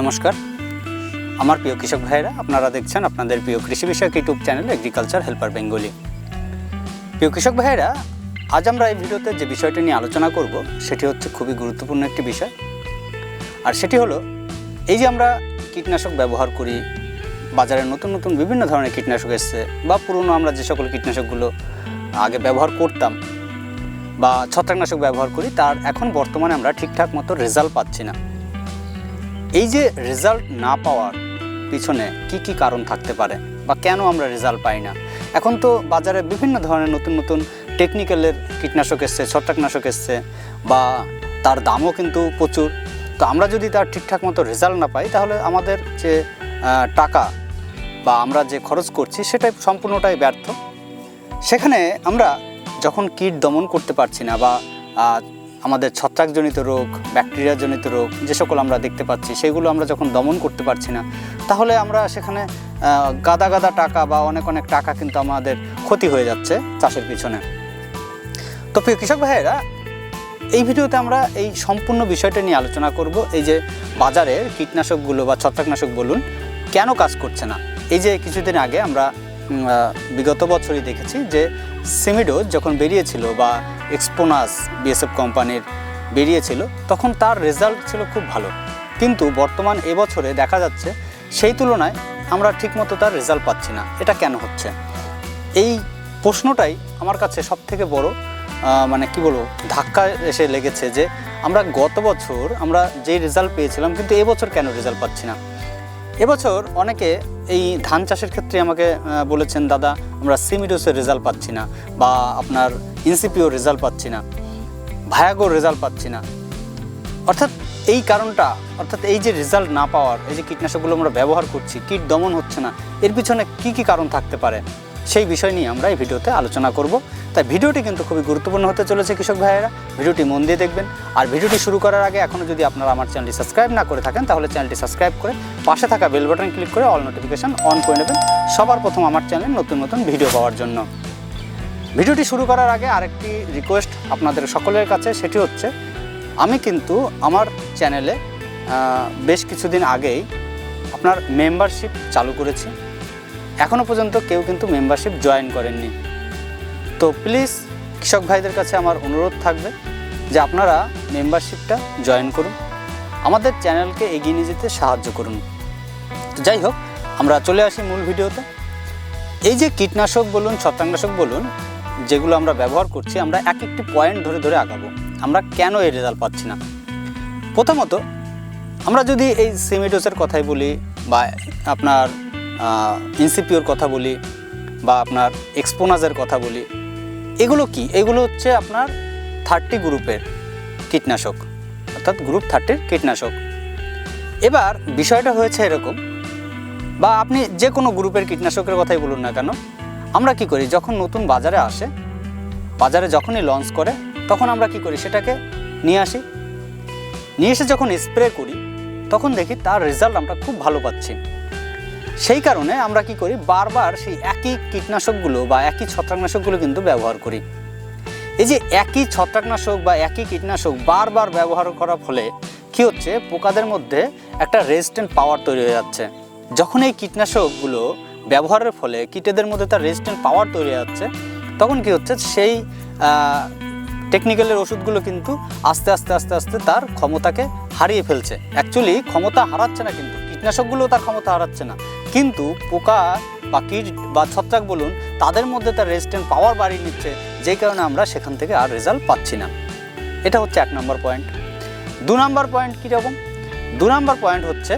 নমস্কার। আমার প্রিয় কৃষক ভাইয়েরা, আপনারা দেখছেন আপনাদের প্রিয় কৃষি বিষয়ক YouTube channel agriculture helper Bengali প্রিয় কৃষক ভাইয়েরা, আজ আমরা এই ভিডিওতে যে বিষয়টি নিয়ে আলোচনা করব, সেটি হচ্ছে খুবই গুরুত্বপূর্ণ একটি বিষয়। আর সেটি হলো, এই যে আমরা কীটনাশক ব্যবহার করি, বাজারে নতুন নতুন বিভিন্ন ধরনের কীটনাশক এসছে, বা পুরনো আমরা যে সকল কীটনাশকগুলো আগে ব্যবহার করতাম, বা ছত্রাকনাশক ব্যবহার করি, তার এখন বর্তমানে আমরা ঠিকঠাক মতো রেজাল্ট পাচ্ছি না। এই যে রেজাল্ট না পাওয়ার পিছনে কি কি কারণ থাকতে পারে বা কেন আমরা রেজাল্ট পাই না? এখন তো বাজারে বিভিন্ন ধরনের নতুন নতুন টেকনিক্যালের কীটনাশক এসছে, ছত্রাকনাশক এসছে বা তার দামও কিন্তু প্রচুর। তো আমরা যদি তার ঠিকঠাক মতো রেজাল্ট না পাই, তাহলে আমাদের যে টাকা বা আমরা যে খরচ করছি সেটাই সম্পূর্ণটাই ব্যর্থ। সেখানে আমরা যখন কীট দমন করতে পারছি না বা আমাদের ছত্রাকজনিত রোগ, ব্যাকটেরিয়াজনিত রোগ যে সকল আমরা দেখতে পাচ্ছি, সেগুলো আমরা যখন দমন করতে পারছি না, তাহলে আমরা সেখানে গাদা গাদা টাকা বা অনেক অনেক টাকা কিন্তু আমাদের ক্ষতি হয়ে যাচ্ছে চাষের পিছনে। তো প্রিয় কৃষক ভাইয়েরা, এই ভিডিওতে আমরা এই সম্পূর্ণ বিষয়টা নিয়ে আলোচনা করব। এই যে বাজারের কীটনাশকগুলো বা ছত্রাকনাশক বলুন, কেন কাজ করছে না? এই যে কিছুদিন আগে আমরা বিগত বছরই দেখেছি যে সিমিডোজ যখন বেরিয়েছিল বা এক্সপোনাস বিএসএফ কোম্পানির বেরিয়েছিল, তখন তার রেজাল্ট ছিল খুব ভালো। কিন্তু বর্তমান এবছরে দেখা যাচ্ছে, সেই তুলনায় আমরা ঠিকমতো তার রেজাল্ট পাচ্ছি না। এটা কেন হচ্ছে? এই প্রশ্নটাই আমার কাছে সব থেকে বড় মানে কি বলব, ধাক্কা এসে লেগেছে যে আমরা গত বছর আমরা যেই রেজাল্ট পেয়েছিলাম, কিন্তু এবছর কেন রেজাল্ট পাচ্ছি না? এবছর অনেকে এই ধান চাষের ক্ষেত্রে আমাকে বলেছেন, দাদা, আমরা সিমিডোসের রেজাল্ট পাচ্ছি না বা আপনার ইনসিপিও রেজাল্ট পাচ্ছি না, ভায়াগোর রেজাল্ট পাচ্ছি না। অর্থাৎ এই কারণটা, অর্থাৎ এই যে রেজাল্ট না পাওয়ার, এই যে কীটনাশকগুলো আমরা ব্যবহার করছি, কীট দমন হচ্ছে না, এর পিছনে কি কি কারণ থাকতে পারে? সেই বিষয় নিয়ে আমরা এই ভিডিওতে আলোচনা করব। তাই ভিডিওটি কিন্তু খুবই গুরুত্বপূর্ণ হতে চলেছে কৃষক ভাইয়েরা। ভিডিওটি মন দিয়ে দেখবেন। আর ভিডিওটি শুরু করার আগে এখনও যদি আপনারা আমার চ্যানেলটি সাবস্ক্রাইব না করে থাকেন, তাহলে চ্যানেলটি সাবস্ক্রাইব করে পাশে থাকা বেল বাটন ক্লিক করে অল নোটিফিকেশন অন করে নেবেন। সবার প্রথম আমার চ্যানেলে নতুন নতুন ভিডিও পাওয়ার জন্য। ভিডিওটি শুরু করার আগে আরেকটি রিকোয়েস্ট আপনাদের সকলের কাছে, সেটি হচ্ছে, আমি কিন্তু আমার চ্যানেলে বেশ কিছুদিন আগেই আপনার মেম্বারশিপ চালু করেছি। এখনও পর্যন্ত কেউ কিন্তু মেম্বারশিপ জয়েন করেননি। তো প্লিজ কৃষক ভাইদের কাছে আমার অনুরোধ থাকবে যে আপনারা মেম্বারশিপটা জয়েন করুন। আমাদের চ্যানেলকে এগিয়ে নিয়ে যেতে সাহায্য করুন। যাই হোক, আমরা চলে আসি মূল ভিডিওতে। এই যে কীটনাশক বলুন, ছত্রাকনাশক বলুন, যেগুলো আমরা ব্যবহার করছি, আমরা এক একটি পয়েন্ট ধরে ধরে আগাবো। আমরা কেন এই রেজাল্ট পাচ্ছি না? প্রথমত, আমরা যদি এই সেমিডোসের কথাই বলি বা আপনার ইনসিপিওর কথা বলি বা আপনার এক্সপোনাজের কথা বলি, এগুলো কি? এগুলো হচ্ছে আপনার থার্টি গ্রুপের কীটনাশক, অর্থাৎ গ্রুপ থার্টির কীটনাশক। এবার বিষয়টা হয়েছে এরকম, বা আপনি যে কোনো গ্রুপের কীটনাশকের কথাই বলুন না কেন, আমরা কি করি? যখন নতুন বাজারে আসে, বাজারে যখনই লঞ্চ করে, তখন আমরা কি করি? সেটাকে নিয়ে আসি। নিয়ে এসে যখন স্প্রে করি, তখন দেখি তার রেজাল্ট আমরা খুব ভালো পাচ্ছি। সেই কারণে আমরা কি করি, বারবার সেই একই কীটনাশকগুলো বা একই ছত্রাকনাশকগুলো কিন্তু ব্যবহার করি। এই যে একই ছত্রাকনাশক বা একই কীটনাশক বারবার ব্যবহার করার ফলে কি হচ্ছে, পোকাদের মধ্যে একটা রেজিস্ট্যান্ট পাওয়ার তৈরি হয়ে যাচ্ছে। যখন এই কীটনাশকগুলো ব্যবহারের ফলে কীটেদের মধ্যে তার রেজিস্ট্যান্ট পাওয়ার তৈরি হয়ে যাচ্ছে, তখন কি হচ্ছে, সেই টেকনিক্যালের ওষুধগুলো কিন্তু আস্তে আস্তে আস্তে আস্তে তার ক্ষমতাকে হারিয়ে ফেলছে। অ্যাকচুয়ালি ক্ষমতা হারাচ্ছে না কিন্তু কীটনাশকগুলো তার ক্ষমতা হারাচ্ছে না। কিন্তু পোকা বা কীট বা ছত্রাক বলুন, তাদের মধ্যে তার রেজিস্ট্যান্ট পাওয়ার বাড়িয়ে নিচ্ছে, যেই কারণে আমরা সেখান থেকে আর রেজাল্ট পাচ্ছি না। এটা হচ্ছে এক নম্বর পয়েন্ট দু নম্বর পয়েন্ট কীরকম? দু নম্বর পয়েন্ট হচ্ছে,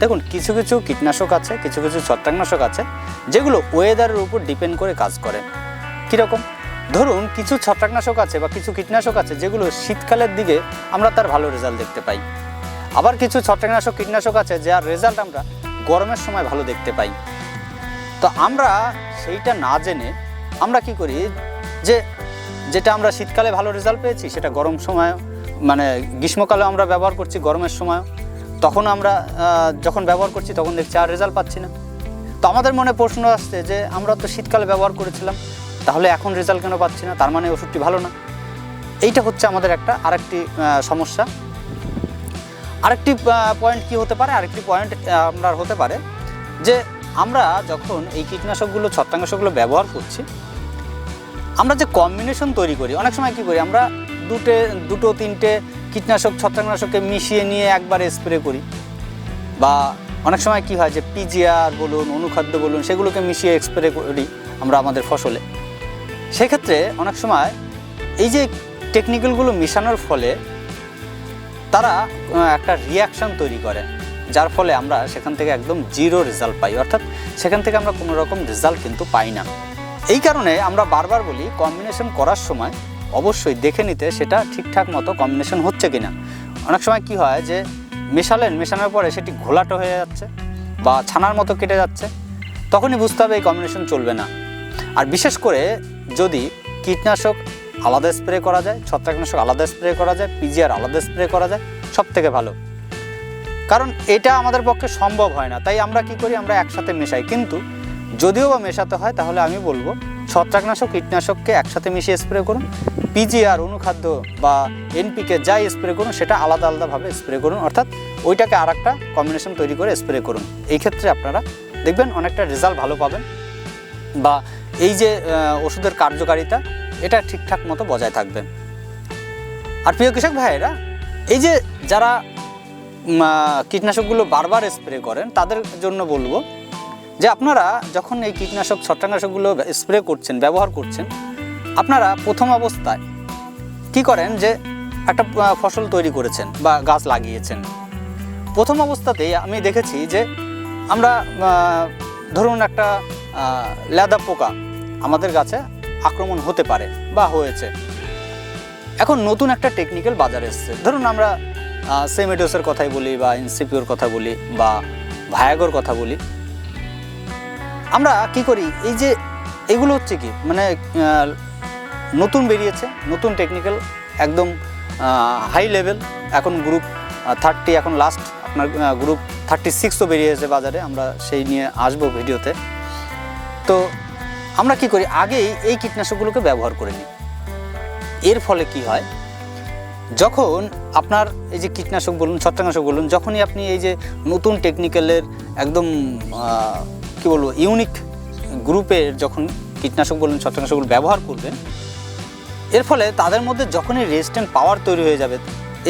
দেখুন, কিছু কিছু কীটনাশক আছে, কিছু কিছু ছত্রাকনাশক আছে, যেগুলো ওয়েদারের উপর ডিপেন্ড করে কাজ করে। কীরকম? ধরুন, কিছু ছত্রাকনাশক আছে বা কিছু কীটনাশক আছে, যেগুলো শীতকালের দিকে আমরা তার ভালো রেজাল্ট দেখতে পাই। আবার কিছু ছত্রাকনাশক কীটনাশক আছে, যার রেজাল্ট আমরা গরমের সময় ভালো দেখতে পাই। তো আমরা সেইটা না জেনে আমরা কি করি যে, যেটা আমরা শীতকালে ভালো রেজাল্ট পেয়েছি সেটা গরম সময় মানে গ্রীষ্মকালে আমরা ব্যবহার করছি গরমের সময়। তখন আমরা যখন ব্যবহার করছি তখন দেখছি আর রেজাল্ট পাচ্ছি না। তো আমাদের মনে প্রশ্ন আসছে যে, আমরা তো শীতকালে ব্যবহার করেছিলাম, তাহলে এখন রেজাল্ট কেন পাচ্ছি না? তার মানে ওষুধটি ভালো না। এইটা হচ্ছে আমাদের একটা আরেকটি সমস্যা। আরেকটি পয়েন্ট কি হতে পারে? আরেকটি পয়েন্ট আপনার হতে পারে যে আমরা যখন এই কীটনাশকগুলো, ছত্রাকনাশকগুলো ব্যবহার করছি, আমরা যে কম্বিনেশন তৈরি করি, অনেক সময় কি করি, আমরা দুটো দুটো, তিনটে কীটনাশক, ছত্রাকনাশককে মিশিয়ে নিয়ে একবার স্প্রে করি। বা অনেক সময় কি হয় যে পিজিআর বলুন, অনুখাদ্য বলুন, সেগুলোকে মিশিয়ে স্প্রে করি আমরা আমাদের ফসলে। সেক্ষেত্রে অনেক সময় এই যে টেকনিক্যালগুলো মেশানোর ফলে তারা একটা রিয়াকশন তৈরি করে যার ফলে আমরা সেখান থেকে একদম জিরো রেজাল্ট পাই। অর্থাৎ সেখান থেকে আমরা কোনো রকম রেজাল্ট কিন্তু পাই না। এই কারণে আমরা বারবার বলি কম্বিনেশন করার সময় অবশ্যই দেখে নিতে সেটা ঠিকঠাক মতো কম্বিনেশন হচ্ছে কিনা। অনেক সময় কি হয় যে, মেশালেন, মেশানোর পরে সেটি ঘোলাটো হয়ে যাচ্ছে বা ছানার মতো কেটে যাচ্ছে, তখনই বুঝতে হবে এই কম্বিনেশন চলবে না। আর বিশেষ করে যদি কীটনাশক আলাদা স্প্রে করা যায়, ছত্রাকনাশক আলাদা স্প্রে করা যায় পিজিআর আলাদা স্প্রে করা যায় সব থেকে ভালো। কারণ এটা আমাদের পক্ষে সম্ভব হয় না, তাই আমরা কি করি, আমরা একসাথে মেশাই। কিন্তু যদিও বা মেশাতে হয়, তাহলে আমি বলব, ছত্রাকনাশক, কীটনাশককে একসাথে মিশিয়ে স্প্রে করুন। পিজিআর অনুখাদ্য বা এনপিকে যাই স্প্রে করুন, সেটা আলাদা আলাদাভাবে স্প্রে করুন, অর্থাৎ ওইটাকে আর একটা কম্বিনেশন তৈরি করে স্প্রে করুন। এই ক্ষেত্রে আপনারা দেখবেন অনেকটা রেজাল্ট ভালো পাবেন। বা এই যে ওষুধের কার্যকারিতা এটা ঠিকঠাক মতো বজায় থাকবে। আর প্রিয় কৃষক ভাইয়েরা, এই যে যারা কীটনাশকগুলো বারবার স্প্রে করেন, তাদের জন্য বলব যে আপনারা যখন এই কীটনাশক, ছত্রাকনাশকগুলো স্প্রে করছেন, ব্যবহার করছেন, আপনারা প্রথম অবস্থায় কি করেন যে একটা ফসল তৈরি করেছেন বা গাছ লাগিয়েছেন। প্রথম অবস্থাতেই আমি দেখেছি যে আমরা ধরুন একটা লেদা পোকা আমাদের গাছে আক্রমণ হতে পারে বা হয়েছে। এখন নতুন একটা টেকনিক্যাল বাজার এসছে। ধরুন আমরা সেমেডোসের কথাই বলি বা ইনসিপিওর কথা বলি বা ভায়াগর কথা বলি। আমরা কি করি? এই যে এগুলো হচ্ছে কি? মানে নতুন বেরিয়েছে, নতুন টেকনিক্যাল একদম হাই লেভেল এখন গ্রুপ থার্টি এখন লাস্ট আপনার গ্রুপ থার্টি সিক্সও বেরিয়েছে বাজারে। আমরা সেই নিয়ে আসব ভিডিওতে। আমরা কি করি? আগেই এই কীটনাশকগুলোকে ব্যবহার করে নিই। এর ফলে কি হয়? যখন আপনার এই যে কীটনাশক বলুন, ছত্রাকনাশক বলুন, যখনই আপনি এই যে নতুন টেকনিক্যালের একদম কি বলব ইউনিক গ্রুপের যখন কীটনাশক বলুন, ছত্রাকনাশকগুলো ব্যবহার করবেন, এর ফলে তাদের মধ্যে যখনই রেজিস্ট্যান্ট পাওয়ার তৈরি হয়ে যাবে,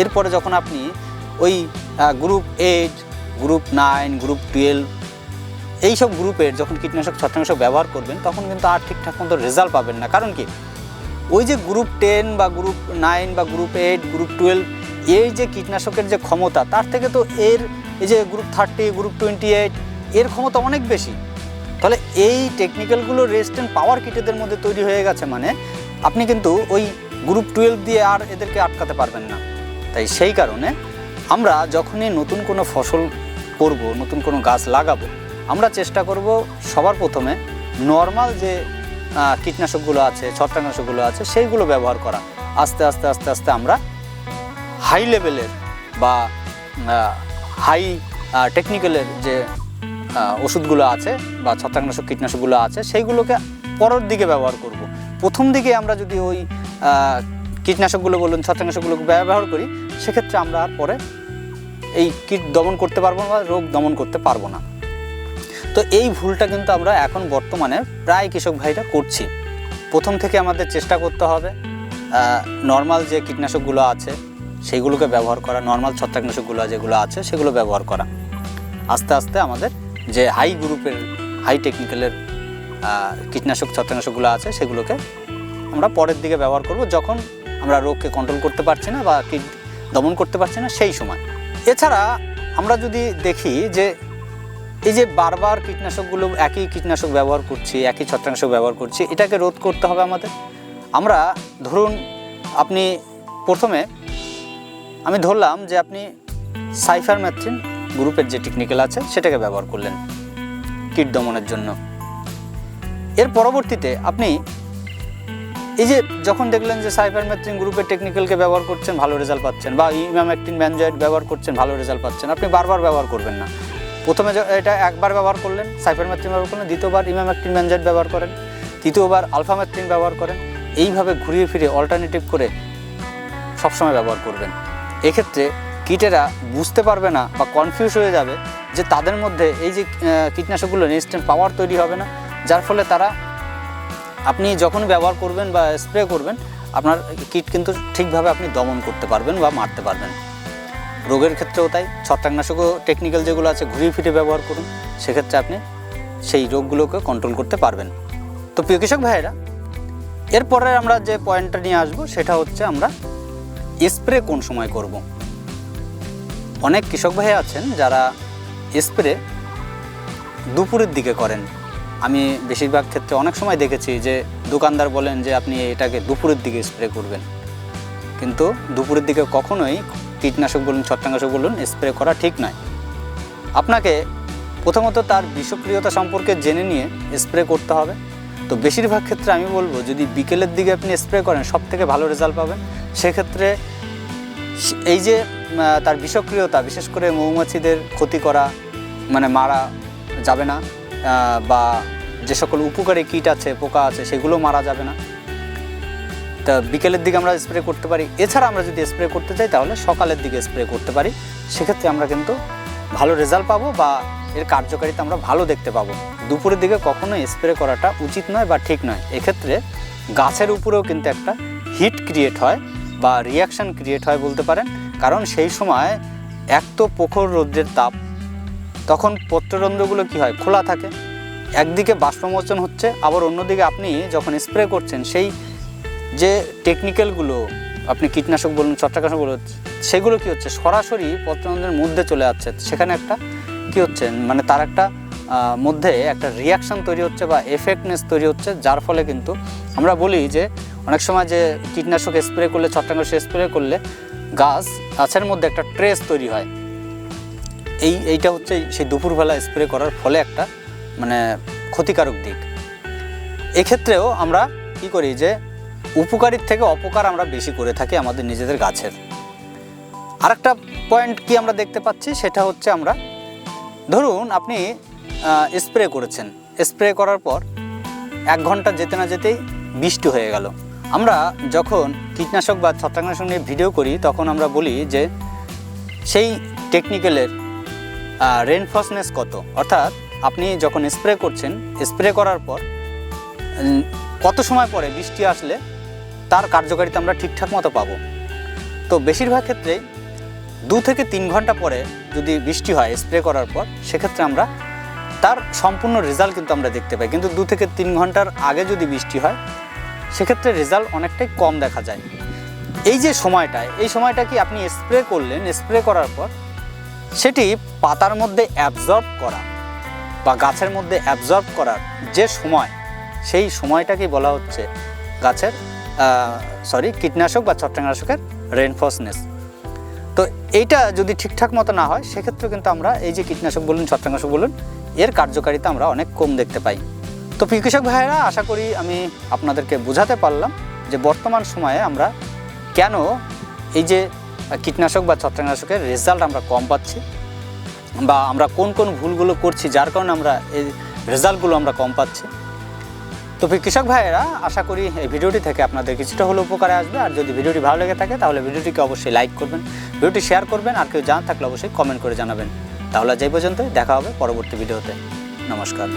এরপরে যখন আপনি ওই group eight group nine group twelve এইসব গ্রুপের যখন কীটনাশক, ছত্রাকনাশক ব্যবহার করবেন, তখন কিন্তু আর ঠিকঠাক মতো রেজাল্ট পাবেন না। কারণ কি? ওই যে গ্রুপ টেন বা গ্রুপ নাইন বা গ্রুপ এইট গ্রুপ টুয়েলভ এই যে কীটনাশকের যে ক্ষমতা, তার থেকে তো এর, এই যে group thirty group twenty eight এর ক্ষমতা অনেক বেশি। তাহলে এই টেকনিক্যালগুলো রেজিস্ট্যান্ট পাওয়ার কিটেদের মধ্যে তৈরি হয়ে গেছে মানে আপনি কিন্তু ওই গ্রুপ টুয়েলভ দিয়ে আর এদেরকে আটকাতে পারবেন না। তাই সেই কারণে আমরা যখনই নতুন কোনো ফসল করব, নতুন কোনো গাছ লাগাবো আমরা চেষ্টা করব সবার প্রথমে নর্মাল যে কীটনাশকগুলো আছে, ছত্রাকনাশকগুলো আছে, সেইগুলো ব্যবহার করা আস্তে আস্তে আস্তে আস্তে আমরা হাই লেভেলের বা হাই টেকনিক্যালের যে ওষুধগুলো আছে বা ছত্রাকনাশক কীটনাশকগুলো আছে, সেইগুলোকে পরের দিকে ব্যবহার করব। প্রথম দিকে আমরা যদি ওই কীটনাশকগুলো বলুন ছত্রাকনাশকগুলোকে ব্যবহার করি, সেক্ষেত্রে আমরা আর পরে এই কীট দমন করতে পারব না বা রোগ দমন করতে পারব না তো এই ভুলটা কিন্তু আমরা এখন বর্তমানে প্রায় কৃষক ভাইরা করছি। প্রথম থেকে আমাদের চেষ্টা করতে হবে নর্মাল যে কীটনাশকগুলো আছে সেইগুলোকে ব্যবহার করা নর্মাল ছত্রাকনাশকগুলো যেগুলো আছে, সেগুলো ব্যবহার করা। আস্তে আস্তে আমাদের যে হাই গ্রুপের হাই টেকনিক্যালের কীটনাশক, ছত্রাকনাশকগুলো আছে, সেগুলোকে আমরা পরের দিকে ব্যবহার করব, যখন আমরা রোগকে কন্ট্রোল করতে পারছি না বা কীট দমন করতে পারছি না, সেই সময়। এছাড়া আমরা যদি দেখি যে এই যে বারবার কীটনাশকগুলো একই কীটনাশক ব্যবহার করছি, একই ছত্রাকনাশক ব্যবহার করছি, এটাকে রোধ করতে হবে আমাদের? আমরা ধরুন আপনি প্রথমে আমি ধরলাম যে আপনি সাইফার ম্যাথ্রিন গ্রুপের যে টেকনিক্যাল আছে, সেটাকে ব্যবহার করলেন কীট দমনের জন্য। এর পরবর্তীতে আপনি এই যে যখন দেখলেন যে সাইফার ম্যাথ্রিন গ্রুপের টেকনিক্যালকে ব্যবহার করছেন, ভালো রেজাল্ট পাচ্ছেন, বা ইমামেকটিন ম্যানজয়েড ব্যবহার করছেন, ভালো রেজাল্ট পাচ্ছেন, আপনি বারবার ব্যবহার করবেন না। প্রথমে এটা একবার ব্যবহার করলেন সাইফার ম্যাথ্রিন ব্যবহার করলেন, দ্বিতীয়বার ইমামেকটিন ম্যানজয়েড ব্যবহার করেন, তৃতীয়বার আলফা ম্যাথ্রিন ব্যবহার করেন, এইভাবে ঘুরিয়ে ফিরে অল্টারনেটিভ করে সবসময় ব্যবহার করবেন। এক্ষেত্রে কীটেরা বুঝতে পারবে না বা কনফিউজ হয়ে যাবে যে তাদের মধ্যে এই যে কীটনাশকগুলো রেজিস্ট্যান্ট পাওয়ার তৈরি হবে না, যার ফলে তারা আপনি যখন ব্যবহার করবেন বা স্প্রে করবেন, আপনার কীট কিন্তু ঠিকভাবে আপনি দমন করতে পারবেন বা মারতে পারবেন। রোগের ক্ষেত্রেও তাই। ছত্রাকনাশকও টেকনিক্যাল যেগুলো আছে, ঘুরিয়ে ফিরে ব্যবহার করুন। সেক্ষেত্রে আপনি সেই রোগগুলোকে কন্ট্রোল করতে পারবেন। তো প্রিয় কৃষক ভাইয়েরা, এরপরে আমরা যে পয়েন্টটা নিয়ে আসব, সেটা হচ্ছে আমরা স্প্রে কোন সময় করব। অনেক কৃষক ভাই আছেন যারা স্প্রে দুপুরের দিকে করেন। আমি বেশিরভাগ ক্ষেত্রে অনেক সময় দেখেছি যে দোকানদার বলেন যে আপনি এটাকে দুপুরের দিকে স্প্রে করবেন। কিন্তু দুপুরের দিকে কখনোই কীটনাশক বলুন, ছত্রাকনাশক বলুন, স্প্রে করা ঠিক নয়। আপনাকে প্রথমত তার বিষক্রিয়তা সম্পর্কে জেনে নিয়ে স্প্রে করতে হবে। তো বেশিরভাগ ক্ষেত্রে আমি বলব, যদি বিকেলের দিকে আপনি স্প্রে করেন সব থেকে ভালো রেজাল্ট পাবেন। সেক্ষেত্রে এই যে তার বিষক্রিয়তা, বিশেষ করে মৌমাছিদের ক্ষতি করা মানে মারা যাবে না বা যে সকল উপকারী কীট আছে, পোকা আছে, সেগুলো মারা যাবে না। তা বিকেলের দিকে আমরা স্প্রে করতে পারি। এছাড়া আমরা যদি স্প্রে করতে চাই, তাহলে সকালের দিকে স্প্রে করতে পারি। সেক্ষেত্রে আমরা কিন্তু ভালো রেজাল্ট পাবো বা এর কার্যকারিতা আমরা ভালো দেখতে পাবো। দুপুরের দিকে কখনো স্প্রে করাটা উচিত নয় বা ঠিক নয়। এক্ষেত্রে গাছের উপরেও কিন্তু একটা হিট ক্রিয়েট হয় বা রিয়াকশান ক্রিয়েট হয় বলতে পারেন। কারণ সেই সময় এক তো প্রখর রৌদ্রের তাপ, তখন পত্ররন্ধ্রগুলো কি হয়? খোলা থাকে। একদিকে বাষ্পমোচন হচ্ছে, আবার অন্যদিকে আপনি যখন স্প্রে করছেন, সেই যে টেকনিক্যালগুলো আপনি কীটনাশক বলুন, ছত্রাকনাশক বলুন, সেগুলো কি হচ্ছে? সরাসরি পত্ররন্ধ্রের মধ্যে চলে যাচ্ছে সেখানে একটা কি হচ্ছে? মানে তার একটা মধ্যে একটা রিয়াকশন তৈরি হচ্ছে বা এফেক্টনেস তৈরি হচ্ছে, যার ফলে কিন্তু আমরা বলি যে অনেক সময় যে কীটনাশক স্প্রে করলে, ছত্রাকনাশক স্প্রে করলে গাছ গাছের মধ্যে একটা ট্রেস তৈরি হয়। এই, এইটা হচ্ছে সেই দুপুরবেলা স্প্রে করার ফলে একটা মানে ক্ষতিকারক দিক। এক্ষেত্রেও আমরা কি করি যে উপকারীর থেকে অপকার আমরা বেশি করে থাকি আমাদের নিজেদের গাছের। আরেকটা পয়েন্ট কি আমরা দেখতে পাচ্ছি, সেটা হচ্ছে আমরা, ধরুন আপনি স্প্রে করেছেন। স্প্রে করার পর এক ঘণ্টা যেতে না যেতেই বৃষ্টি হয়ে গেল। আমরা যখন কীটনাশক বা ছত্রাকনাশক নিয়ে ভিডিও করি, তখন আমরা বলি যে, সেই টেকনিক্যালের রেনফসনেস কত? অর্থাৎ আপনি যখন স্প্রে করছেন স্প্রে করার পর কত সময় পরে বৃষ্টি আসলে তার কার্যকারিতা আমরা ঠিকঠাক মতো পাবো। তো বেশিরভাগ ক্ষেত্রে দু থেকে তিন ঘণ্টা পরে যদি বৃষ্টি হয় স্প্রে করার পর, সেক্ষেত্রে আমরা তার সম্পূর্ণ রেজাল্ট কিন্তু আমরা দেখতে পাই। কিন্তু দু থেকে তিন ঘণ্টার আগে যদি বৃষ্টি হয়, সেক্ষেত্রে রেজাল্ট অনেকটাই কম দেখা যায়। এই যে সময়টায় এই সময়টা কি আপনি স্প্রে করলেন স্প্রে করার পর সেটি পাতার মধ্যে অ্যাবজর্ব করা বা গাছের মধ্যে অ্যাবজর্ব করার যে সময়, সেই সময়টাকেই বলা হচ্ছে গাছের সরি কীটনাশক বা ছত্রাকনাশকের রেনফোর্সনেস তো এইটা যদি ঠিকঠাক মতো না হয়, সেক্ষেত্রে কিন্তু আমরা এই যে কীটনাশক বলুন, ছত্রাকনাশক বলুন, এর কার্যকারিতা আমরা অনেক কম দেখতে পাই। তো কৃষক ভাইয়েরা, আশা করি আমি আপনাদেরকে বোঝাতে পারলাম যে বর্তমান সময়ে আমরা কেন এই যে কীটনাশক বা ছত্রাকনাশকের রেজাল্ট আমরা কম পাচ্ছি বা আমরা কোন কোন ভুলগুলো করছি, যার কারণে আমরা এই রেজাল্টগুলো আমরা কম পাচ্ছি। তো কৃষক ভাইয়েরা, আশা করি এই ভিডিওটি থেকে আপনাদের কিছুটা হলেও উপকারে আসবে। আর যদি ভিডিওটি ভালো লেগে থাকে, তাহলে ভিডিওটিকে অবশ্যই লাইক করবেন, ভিডিওটি শেয়ার করবেন, আর কেউ জানা থাকলে অবশ্যই কমেন্ট করে জানাবেন। তাহলে যে পর্যন্তই, দেখা হবে পরবর্তী ভিডিওতে। নমস্কার।